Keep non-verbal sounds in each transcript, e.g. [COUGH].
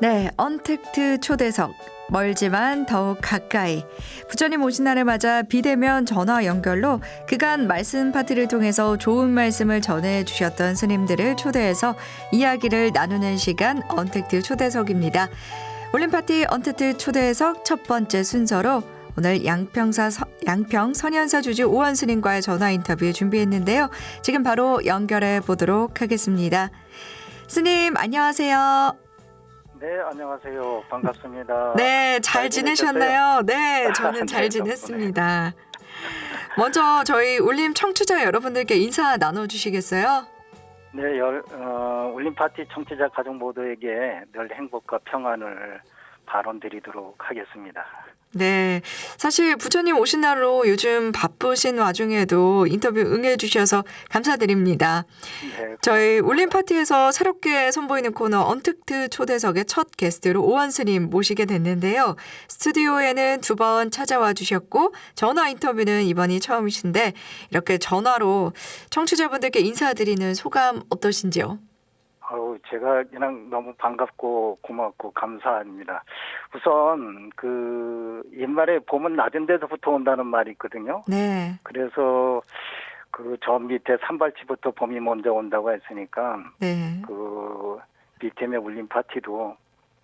네, 언택트 초대석. 멀지만 더욱 가까이. 부처님 오신 날을 맞아 비대면 전화 연결로 그간 말씀 파티를 통해서 좋은 말씀을 전해 주셨던 스님들을 초대해서 이야기를 나누는 시간 언택트 초대석입니다. 올림 파티 언택트 초대석 첫 번째 순서로 오늘 양평사 서- 양평 선현사 주주 오원 스님과의 전화 인터뷰 준비했는데요. 지금 바로 연결해 보도록 하겠습니다. 스님 안녕하세요. 네, 안녕하세요. 반갑습니다. [LAUGHS] 네, 잘 잘 지내셨나요? 네, 저는 잘 [LAUGHS] 네, 지냈습니다. 먼저 저희 울림 청취자 여러분들께 인사 나눠주시겠어요? 네, 열, 어, 울림 파티 청취자 가족 모두에게 늘 행복과 평안을 발언드리도록 하겠습니다. 네, 사실 부처님 오신 날로 요즘 바쁘신 와중에도 인터뷰 응해주셔서 감사드립니다. 네, 저희 울림 파티에서 새롭게 선보이는 코너 언특트 초대석의 첫 게스트로 오원 스님 모시게 됐는데요. 스튜디오에는 두 번 찾아와 주셨고 전화 인터뷰는 이번이 처음이신데 이렇게 전화로 청취자분들께 인사드리는 소감 어떠신지요? 아우, 제가 그냥 너무 반갑고 고맙고 감사합니다. 우선 그 옛말에 봄은 낮은 데서부터 온다는 말이 있거든요. 네, 그래서 그 저 밑에 산발치부터 봄이 먼저 온다고 했으니까 네, 그 밑에의 울림 파티도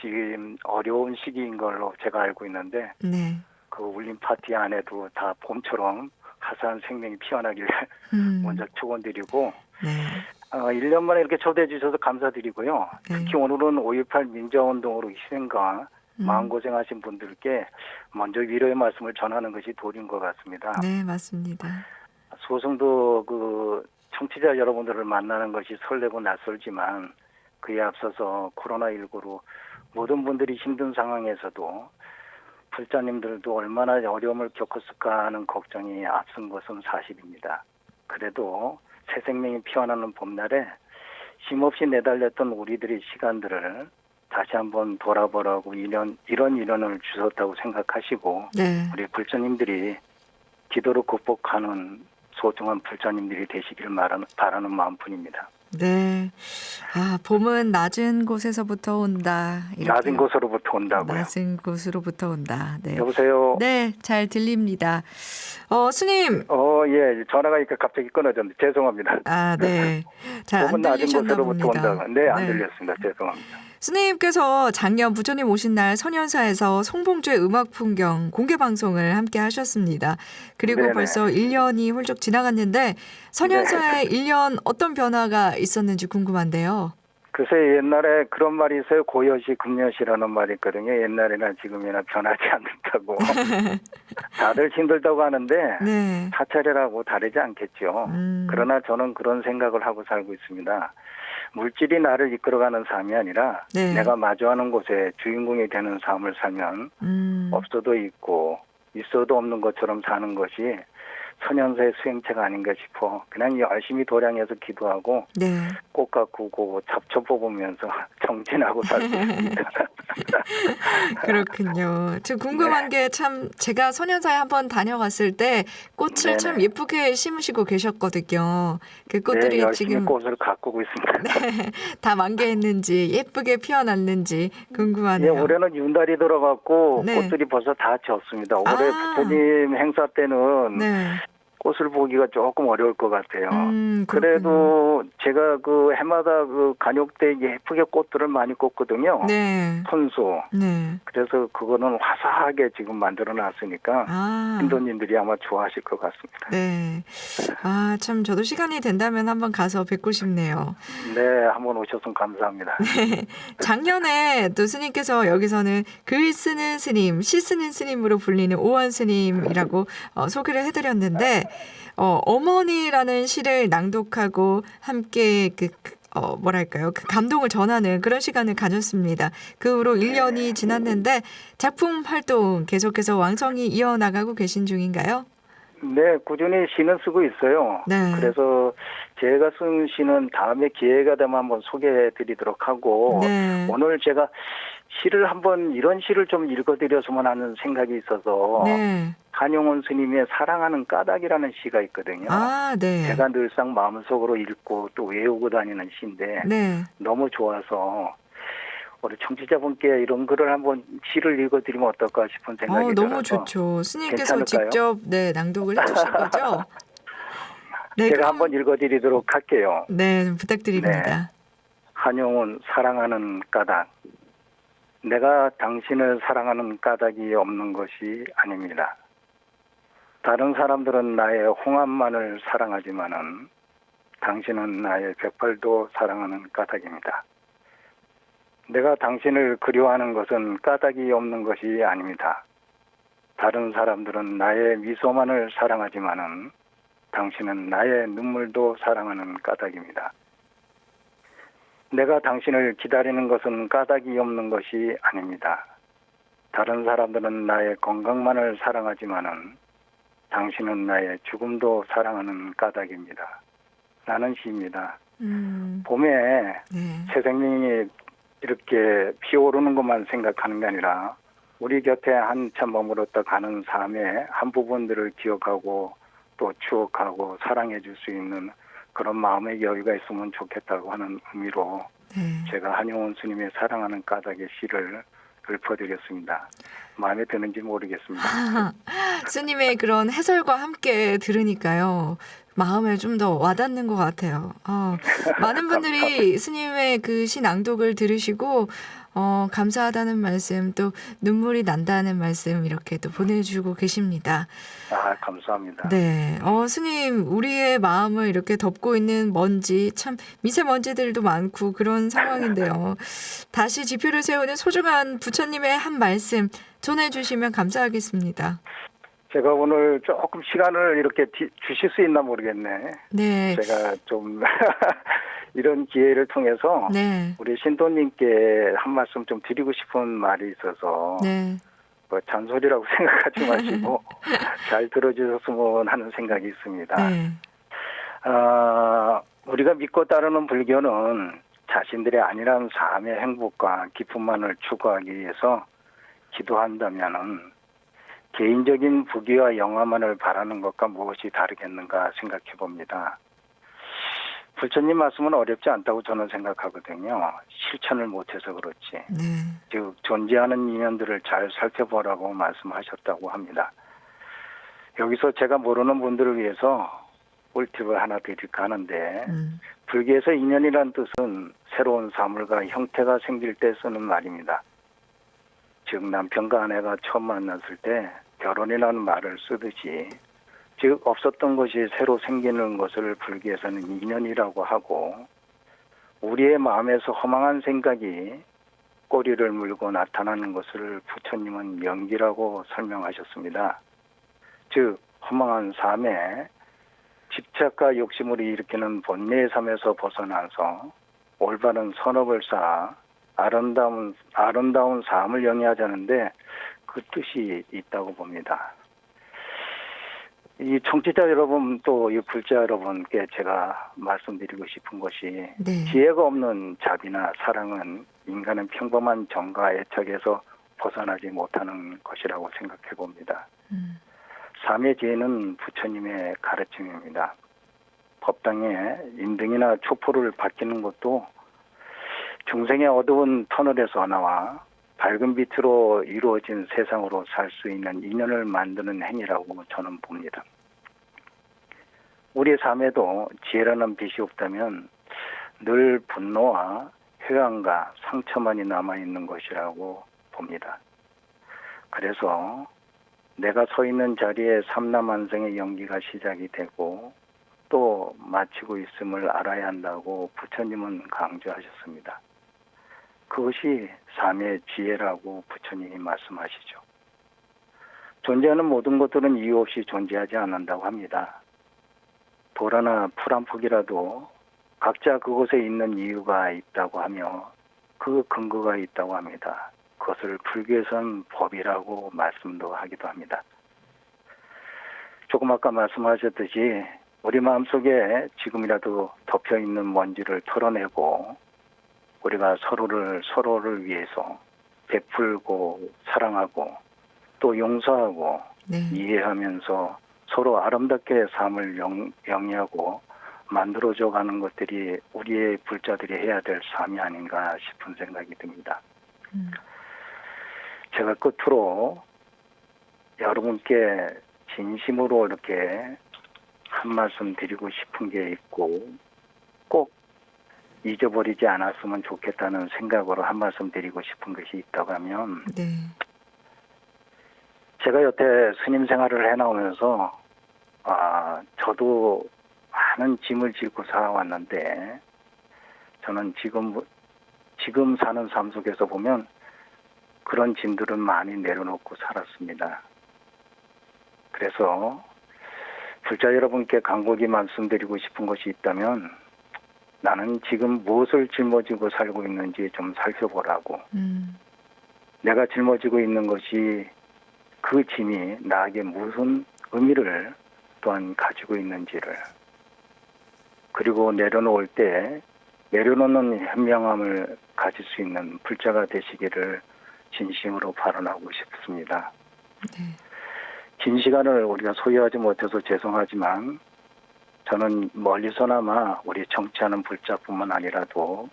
지금 어려운 시기인 걸로 제가 알고 있는데 네. 그 울림 파티 안에도 다 봄처럼 화사한 생명이 피어나길 음, [LAUGHS] 먼저 축원드리고 네, 어, 1년 만에 이렇게 초대해 주셔서 감사드리고요. 네. 특히 오늘은 5.18 민주화운동으로 희생과 음, 마음고생하신 분들께 먼저 위로의 말씀을 전하는 것이 도리인 것 같습니다. 네, 맞습니다. 소승도 그 청취자 여러분들을 만나는 것이 설레고 낯설지만 그에 앞서서 코로나19로 모든 분들이 힘든 상황에서도 불자님들도 얼마나 어려움을 겪었을까 하는 걱정이 앞선 것은 사실입니다. 그래도 새 생명이 피어나는 봄날에 힘없이 내달렸던 우리들의 시간들을 다시 한번 돌아보라고 이런 이런 인연을 주셨다고 생각하시고 네, 우리 불자님들이 기도로 극복하는 소중한 불자님들이 되시기를 말하는, 바라는 마음뿐입니다. 네. 아, 봄은 낮은 곳에서부터 온다. 이렇게. 낮은 곳으로부터 온다고요. 낮은 곳으로부터 온다. 네. 여보세요. 네, 잘 들립니다. 어, 스님. 어, 예, 전화가 이렇게 갑자기 끊어졌는데 죄송합니다. 아, 네. [LAUGHS] 잘 안 들리셨나 봅니다. 네, 안 들렸습니다. 죄송합니다. 스님께서 작년 부처님 오신 날 선현사에서 송봉주의 음악 풍경 공개 방송을 함께 하셨습니다. 그리고 네네. 벌써 1년이 훌쩍 지나갔는데 선현사의 1년 어떤 변화가 있었는지 궁금한데요. 글쎄 옛날에 그런 말이 있어요. 고여시 금여시라는 말이 있거든요. 옛날이나 지금이나 변하지 않는다고. [LAUGHS] 다들 힘들다고 하는데 네. 사찰이라고 다르지 않겠죠. 음, 그러나 저는 그런 생각을 하고 살고 있습니다. 물질이 나를 이끌어가는 삶이 아니라 네. 내가 마주하는 곳에 주인공이 되는 삶을 살면 음, 없어도 있고 있어도 없는 것처럼 사는 것이 선현사의 수행체가 아닌가 싶어 그냥 열심히 도량해서 기도하고 네. 꽃 가 꾸고 잡초 뽑으면서 정진하고 살고 [LAUGHS] 있습니다. [LAUGHS] 그렇군요. 저 궁금한 게참 제가 선현사에 한번 다녀갔을 때 꽃을 네네. 참 예쁘게 심으시고 계셨거든요. 그 꽃들이 네, 열심히 지금 꽃을 가꾸고 있습니다. [LAUGHS] 다 만개했는지 예쁘게 피어났는지 예, 궁금하네요. 올해는 윤달이 들어갔고 네. 꽃들이 벌써 다 졌습니다. 올해 아. 부처님 행사 때는 네. 꽃을 보기가 조금 어려울 것 같아요. 음. 그래도 제가 그 해마다 그 간욕 때 예쁘게 꽃들을 많이 꽂거든요. 네. 손수. 네. 그래서 그거는 화사하게 지금 만들어 놨으니까 아. 신도님들이 아마 좋아하실 것 같습니다. 네. 아, 참 저도 시간이 된다면 한번 가서 뵙고 싶네요. 네, 한번 오셨으면 감사합니다. 작년에 또 스님께서 여기서는 글 쓰는 스님, 시 쓰는 스님으로 불리는 오원 스님이라고 어, 소개를 해드렸는데 어, 어머니라는 시를 낭독하고 함께 그 그, 어, 뭐랄까요 그 감동을 전하는 그런 시간을 가졌습니다. 그 후로 1년이 지났는데 작품 활동 계속해서 왕성히 이어나가고 계신 중인가요? 네, 꾸준히 시는 쓰고 있어요. 네. 그래서 제가 쓴 시는 다음에 기회가 되면 한번 소개해 드리도록 하고 네. 오늘 제가 시를 한번 이런 시를 좀 읽어드렸으면 하는 생각이 있어서 네. 한용운 스님의 사랑하는 까닭이라는 시가 있거든요. 아, 네. 제가 늘상 마음속으로 읽고 또 외우고 다니는 시인데 네. 너무 좋아서 우리 청취자분께 이런 글을 한번 시를 읽어드리면 어떨까 싶은 생각이 어, 들어서 너무 좋죠. 스님께서 괜찮을까요? 직접 네 낭독을 해주실 거죠? [LAUGHS] 네, 제가 그럼- 한번 읽어드리도록 할게요. 네 부탁드립니다. 한용운 사랑하는 까닭. 내가 당신을 사랑하는 까닭이 없는 것이 아닙니다. 다른 사람들은 나의 홍합만을 사랑하지만은 당신은 나의 백발도 사랑하는 까닭입니다. 내가 당신을 그리워하는 것은 까닭이 없는 것이 아닙니다. 다른 사람들은 나의 미소만을 사랑하지만은 당신은 나의 눈물도 사랑하는 까닭입니다. 내가 당신을 기다리는 것은 까닭이 없는 것이 아닙니다. 다른 사람들은 나의 건강만을 사랑하지만은 당신은 나의 죽음도 사랑하는 까닭입니다. 라는 시입니다. 음, 봄에 네. 새 생명이 이렇게 피어오르는 것만 생각하는 게 아니라 우리 곁에 한참 머물렀다 가는 삶의 한 부분들을 기억하고 또 추억하고 사랑해 줄 수 있는 그런 마음의 여유가 있으면 좋겠다고 하는 의미로 네. 제가 한용원 스님의 사랑하는 까닭의 시를 읊어드렸습니다. 마음에 드는지 모르겠습니다. [LAUGHS] 스님의 그런 해설과 함께 들으니까요. 마음에 좀 더 와닿는 것 같아요. 어, 많은 분들이 [LAUGHS] 스님의 그 시 낭독을 들으시고 어, 감사하다는 말씀 또 눈물이 난다는 말씀 이렇게 또 보내주고 계십니다. 아, 감사합니다. 네, 어, 스님 우리의 마음을 이렇게 덮고 있는 먼지 참 미세먼지들도 많고 그런 상황인데요. 다시 지표를 세우는 소중한 부처님의 한 말씀 전해주시면 감사하겠습니다. 제가 오늘 조금 시간을 이렇게 디- 주실 수 있나 모르겠네. 네, 제가 좀 [LAUGHS] 이런 기회를 통해서 네, 우리 신도님께 한 말씀 좀 드리고 싶은 말이 있어서 네, 뭐 잔소리라고 [LAUGHS] 생각하지 마시고 [LAUGHS] 잘 들어주셨으면 하는 생각이 있습니다. 네, 아, 우리가 믿고 따르는 불교는 자신들의 안일한 삶의 행복과 기쁨만을 추구하기 위해서 기도한다면은 개인적인 부귀와 영화만을 바라는 것과 무엇이 다르겠는가 생각해 봅니다. 부처님 말씀은 어렵지 않다고 저는 생각하거든요. 실천을 못해서 그렇지. 네, 즉 존재하는 인연들을 잘 살펴보라고 말씀하셨다고 합니다. 여기서 제가 모르는 분들을 위해서 꿀팁을 하나 드릴까 하는데 음, 불교에서 인연이란 뜻은 새로운 사물과 형태가 생길 때 쓰는 말입니다. 즉 남편과 아내가 처음 만났을 때 결혼이라는 말을 쓰듯이 즉 없었던 것이 새로 생기는 것을 불교에서는 인연이라고 하고 우리의 마음에서 허망한 생각이 꼬리를 물고 나타나는 것을 부처님은 연기라고 설명하셨습니다. 즉 허망한 삶에 집착과 욕심을 일으키는 본래의 삶에서 벗어나서 올바른 선업을 쌓아 아름다운 아름다운 삶을 영위하자는데 그 뜻이 있다고 봅니다. 이 청취자 여러분 또 이 불자 여러분께 제가 말씀드리고 싶은 것이 네, 지혜가 없는 자비나 사랑은 인간은 평범한 정과 애착에서 벗어나지 못하는 것이라고 생각해 봅니다. 음, 삶의 지혜는 부처님의 가르침입니다. 법당에 인등이나 촛불을 밝히는 것도 중생의 어두운 터널에서 나와 밝은 빛으로 이루어진 세상으로 살 수 있는 인연을 만드는 행위라고 저는 봅니다. 우리의 삶에도 지혜라는 빛이 없다면 늘 분노와 회한과 상처만이 남아있는 것이라고 봅니다. 그래서 내가 서 있는 자리에 삼라만성의 연기가 시작이 되고 또 마치고 있음을 알아야 한다고 부처님은 강조하셨습니다. 그것이 삶의 지혜라고 부처님이 말씀하시죠. 존재하는 모든 것들은 이유 없이 존재하지 않는다고 합니다. 돌 하나 풀 한 폭이라도 각자 그곳에 있는 이유가 있다고 하며 그 근거가 있다고 합니다. 그것을 불교에서는 법이라고 말씀도 하기도 합니다. 조금 아까 말씀하셨듯이 우리 마음속에 지금이라도 덮여 있는 먼지를 털어내고 우리가 서로를 서로를 위해서 베풀고 사랑하고 또 용서하고 네, 이해하면서 서로 아름답게 삶을 영, 영위하고 만들어져 가는 것들이 우리의 불자들이 해야 될 삶이 아닌가 싶은 생각이 듭니다. 음. 제가 끝으로 여러분께 진심으로 이렇게 한 말씀 드리고 싶은 게 있고 꼭 잊어버리지 않았으면 좋겠다는 생각으로 한 말씀 드리고 싶은 것이 있다고 하면 네. 제가 여태 스님 생활을 해나오면서 아 저도 많은 짐을 짓고 살아왔는데 저는 지금 지금 사는 삶 속에서 보면 그런 짐들은 많이 내려놓고 살았습니다. 그래서 불자 여러분께 간곡히 말씀드리고 싶은 것이 있다면 나는 지금 무엇을 짊어지고 살고 있는지 좀 살펴보라고 음. 내가 짊어지고 있는 것이 그 짐이 나에게 무슨 의미를 또한 가지고 있는지를 그리고 내려놓을 때 내려놓는 현명함을 가질 수 있는 불자가 되시기를 진심으로 발언하고 싶습니다. 네. 긴 시간을 우리가 소유하지 못해서 죄송하지만 저는 멀리서나마 우리 정치하는 불자뿐만 아니라도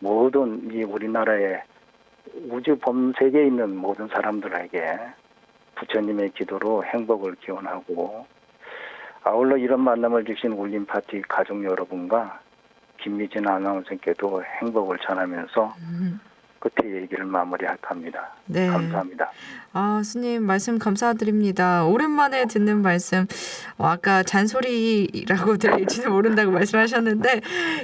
모든 이 우리나라의 우주 범세계에 있는 모든 사람들에게 부처님의 기도로 행복을 기원하고 아울러 이런 만남을 주신 울림 파티 가족 여러분과 김미진 아나운서께도 행복을 전하면서 음. 끝에 얘기를 마무리할까 합니다. 네. 감사합니다. 아, 스님 말씀 감사드립니다. 오랜만에 듣는 말씀. 어, 아까 잔소리라고 [LAUGHS] 들릴지도 모른다고 말씀하셨는데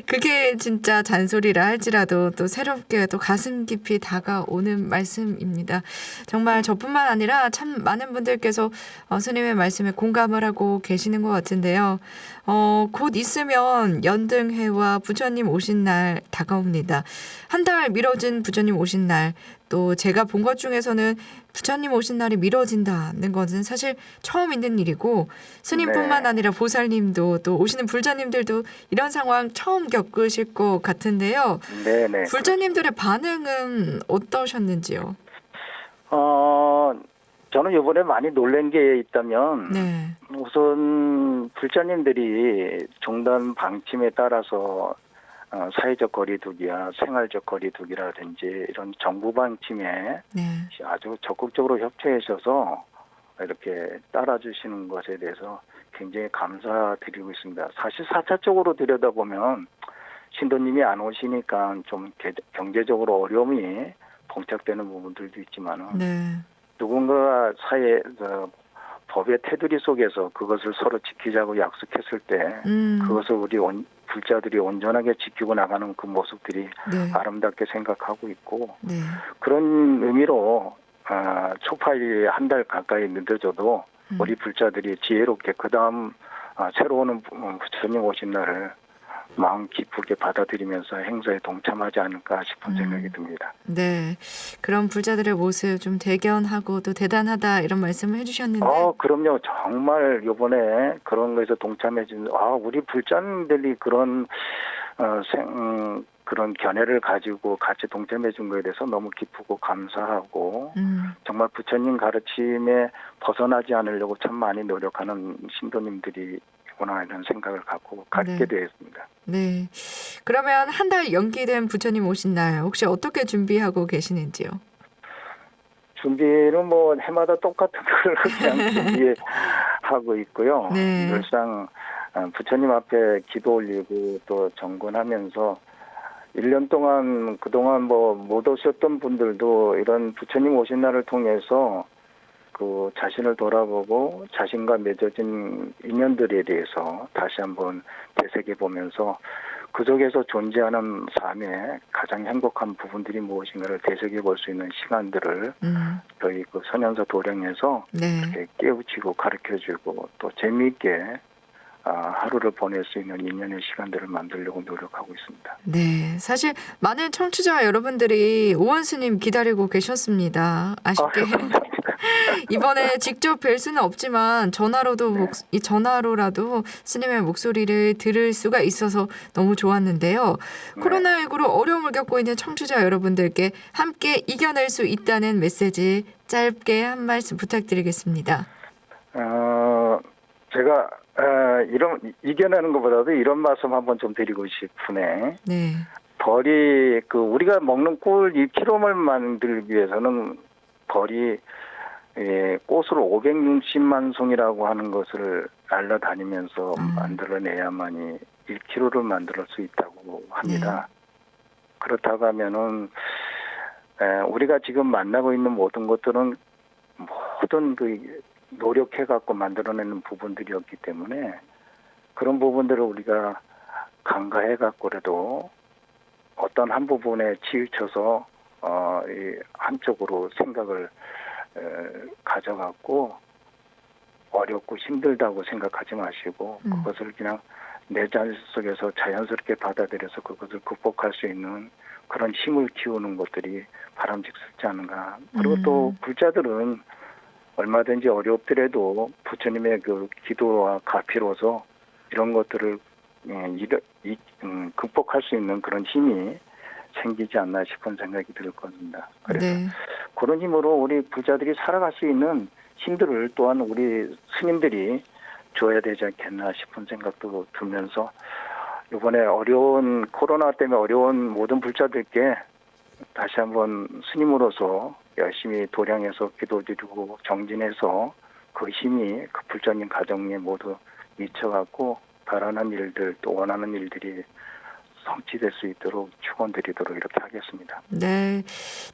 그게 진짜 잔소리라 할지라도 또 새롭게 또 가슴 깊이 다가오는 말씀입니다. 정말 저뿐만 아니라 참 많은 분들께서 어, 스님의 말씀에 공감을 하고 계시는 것 같은데요. 어, 곧 있으면 연등해와 부처님 오신 날 다가옵니다. 한 달 미뤄진 부처님 오신 날, 또 제가 본 것 중에서는 부처님 오신 날이 미뤄진다는 것은 사실 처음 있는 일이고 스님뿐만 네. 아니라 보살님도 또 오시는 불자님들도 이런 상황 처음 겪으실 것 같은데요. 네네. 불자님들의 반응은 어떠셨는지요? 어, 저는 이번에 많이 놀란 게 있다면 네, 우선 불자님들이 종단 방침에 따라서 어, 사회적 거리두기야 생활적 거리두기라든지 이런 정부 방침에 네, 아주 적극적으로 협조해 주셔서 이렇게 따라주시는 것에 대해서 굉장히 감사드리고 있습니다. 사실 사차적으로 들여다보면 신도님이 안 오시니까 좀 개- 경제적으로 어려움이 봉착되는 부분들도 있지만은 네, 누군가 사회 어, 법의 테두리 속에서 그것을 서로 지키자고 약속했을 때 음, 그것을 우리 온, 불자들이 온전하게 지키고 나가는 그 모습들이 네, 아름답게 생각하고 있고 네, 그런 의미로 아, 초파일이 한 달 가까이 늦어져도 음. 우리 불자들이 지혜롭게 그 다음 새로 오는 부처님 오신 날을 마음 기쁘게 받아들이면서 행사에 동참하지 않을까 싶은 음. 생각이 듭니다. 네. 그런 불자들의 모습 좀 대견하고 또 대단하다 이런 말씀을 해주셨는데, 어, 그럼요. 정말 요번에 그런 거에서 동참해 준, 아, 우리 불자님들이 그런, 어, 생, 음, 그런 견해를 가지고 같이 동참해 준 거에 대해서 너무 기쁘고 감사하고, 음, 정말 부처님 가르침에 벗어나지 않으려고 참 많이 노력하는 신도님들이 구나 이런 생각을 갖고 갖게 네. 되었습니다. 네. 그러면 한 달 연기된 부처님 오신 날 혹시 어떻게 준비하고 계시는지요? 준비는 뭐 해마다 똑같은 걸 [LAUGHS] 그냥 준비하고 [LAUGHS] 있고요. 네. 늘상 어, 부처님 앞에 기도 올리고 또 정건하면서 1년 동안 그동안 뭐 못 오셨던 분들도 이런 부처님 오신 날을 통해서 그 자신을 돌아보고 자신과 맺어진 인연들에 대해서 다시 한번 되새겨 보면서 그 속에서 존재하는 삶의 가장 행복한 부분들이 무엇인가를 되새겨 볼 수 있는 시간들을 음, 저희 그 선현서 도령에서 네. 이렇게 깨우치고 가르쳐주고 또 재미있게 아, 하루를 보낼 수 있는 인연의 시간들을 만들려고 노력하고 있습니다. 네. 사실 많은 청취자 여러분들이 오원 스님 기다리고 계셨습니다. 아, 아쉽게 감사합니다. 이번에 직접 뵐 수는 없지만 전화로도 네. 목, 이 전화로라도 스님의 목소리를 들을 수가 있어서 너무 좋았는데요. 네. 코로나19로 어려움을 겪고 있는 청취자 여러분들께 함께 이겨낼 수 있다는 메시지 짧게 한 말씀 부탁드리겠습니다. 어, 제가 어, 이런 이겨내는 것보다도 이런 말씀 한번 좀 드리고 싶으네. 네. 벌이 그 우리가 먹는 꿀 2kg를 만들기 위해서는 벌이 예, 꽃을 560만 송이라고 하는 것을 알려다니면서 음. 만들어내야만이 1kg를 만들 수 있다고 합니다. 그렇다고 하면은 에, 우리가 지금 만나고 있는 모든 것들은 모든 그 노력해 갖고 만들어내는 부분들이었기 때문에 그런 부분들을 우리가 간과해 갖고라도 어떤 한 부분에 치우쳐서 어, 이 한쪽으로 생각을 에, 가져갖고 어렵고 힘들다고 생각하지 마시고 음. 그것을 그냥 내 자신 속에서 자연스럽게 받아들여서 그것을 극복할 수 있는 그런 힘을 키우는 것들이 바람직스럽지 않은가. 그리고 음. 또 불자들은 얼마든지 어렵더라도 부처님의 그 기도와 가피로서 이런 것들을 이- 음, 극복할 수 있는 그런 힘이 생기지 않나 싶은 생각이 들 겁니다. 그래서 네. 그런 힘으로 우리 부자들이 살아갈 수 있는 힘들을 또한 우리 스님들이 줘야 되지 않겠나 싶은 생각도 들면서 이번에 어려운 코로나 때문에 어려운 모든 불자들께 다시 한번 스님으로서 열심히 도량해서 기도드리고 정진해서 그 힘이 그 불자님 가정에 모두 미쳐갖고 바라는 일들 또 원하는 일들이 성취될 수 있도록 축원드리도록 이렇게 하겠습니다. 네.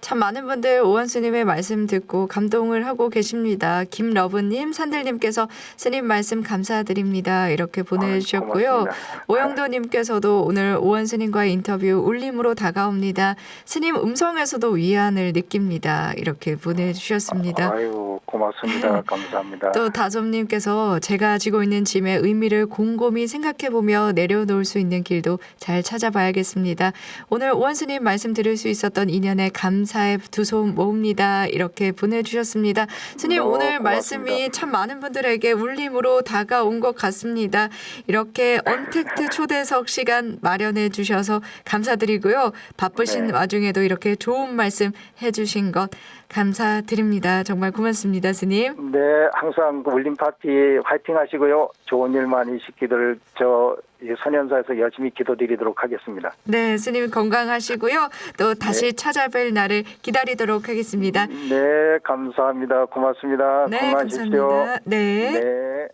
참 많은 분들 오원 스님의 말씀 듣고 감동을 하고 계십니다. 김러브님, 산들님께서 스님 말씀 감사드립니다. 이렇게 보내주셨고요. 고맙습니다. 오영도님께서도 오늘 오원 스님과의 인터뷰 울림으로 다가옵니다. 스님 음성에서도 위안을 느낍니다. 이렇게 보내주셨습니다. 아유 고맙습니다. 감사합니다. 또 다솜님께서 제가 지고 있는 짐의 의미를 곰곰이 생각해보며 내려놓을 수 있는 길도 잘 찾아봐야겠습니다. 오늘 오원스님 말씀 들을 수 있었던 인연에 감사의 두 손 모읍니다. 이렇게 보내주셨습니다. 스님 어, 오늘 고맙습니다. 말씀이 참 많은 분들에게 울림으로 다가온 것 같습니다. 이렇게 언택트 초대석 시간 마련해 주셔서 감사드리고요. 바쁘신 네. 와중에도 이렇게 좋은 말씀 해주신 것 감사드립니다. 정말 고맙습니다, 스님. 네, 항상 그 울림 파티 화이팅 하시고요. 좋은 일 많이 있기를 저이 선현사에서 열심히 기도드리도록 하겠습니다. 네, 스님 건강하시고요. 또 다시 네. 찾아뵐 날을 기다리도록 하겠습니다. 네, 감사합니다. 고맙습니다. 네, 건강하십시오. 감사합니다. 네. 네.